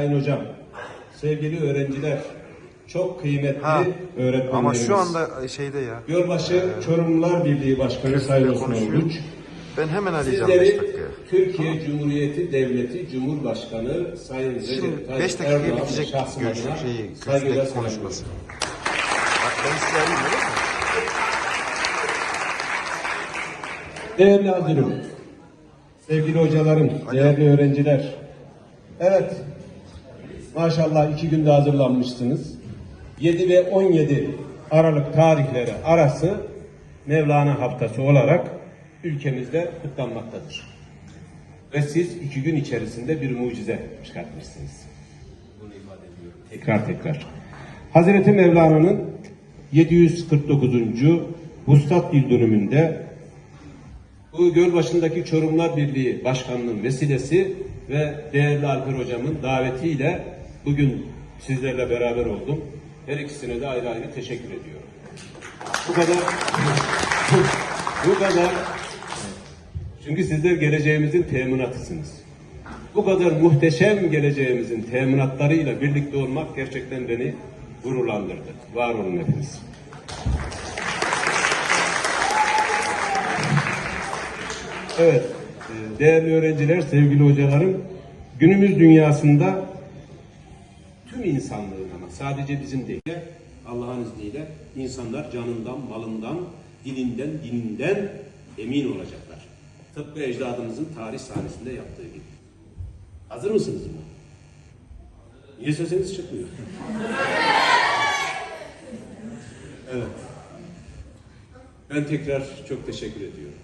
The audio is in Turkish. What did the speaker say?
Sayın hocam, sevgili öğrenciler, çok kıymetli Ha, öğretmenlerimiz. Ama şu anda şeyde ya. Gölbaşı Çorumlular Birliği Başkanı Sayın Osman. Uluç, Ben hemen arayacağım 5 sizleri. Türkiye Cumhuriyeti Devleti Cumhurbaşkanı Sayın Recep Tayyip 5 dakikaya Erdoğan bitecek şahsına görüşü şeyi, saygıyla konuşması. Bak ben size arayayım olur mu? Değerli hazırım, sevgili hocalarım, değerli öğrenciler. Evet, maşallah iki günde hazırlanmışsınız. 7 ve 17 Aralık tarihleri arası Mevlana Haftası olarak ülkemizde kutlanmaktadır. Ve siz iki gün içerisinde bir mucize çıkartmışsınız. Bunu ifade ediyorum. Tekrar tekrar. Hazreti Mevlana'nın 749. Vuslat Dil dönümünde bu Gölbaşı'ndaki Çorumlar Birliği Başkanı'nın vesilesi ve değerli Alper Hocam'ın davetiyle bugün sizlerle beraber oldum. Her ikisine de ayrı ayrı teşekkür ediyorum. Bu kadar bu kadar çünkü sizler geleceğimizin teminatısınız. Bu kadar muhteşem geleceğimizin teminatlarıyla birlikte olmak gerçekten beni gururlandırdı. Var olun hepiniz. Evet, e, değerli öğrenciler, sevgili hocalarım, günümüz dünyasında tüm insanlığın ama sadece bizim değil, Allah'ın izniyle insanlar canından, malından, dilinden, dininden emin olacaklar. Tıpkı ecdadımızın tarih sahnesinde yaptığı gibi. Hazır mısınız buna? Niye sesiniz çıkmıyor? evet. Ben tekrar çok teşekkür ediyorum.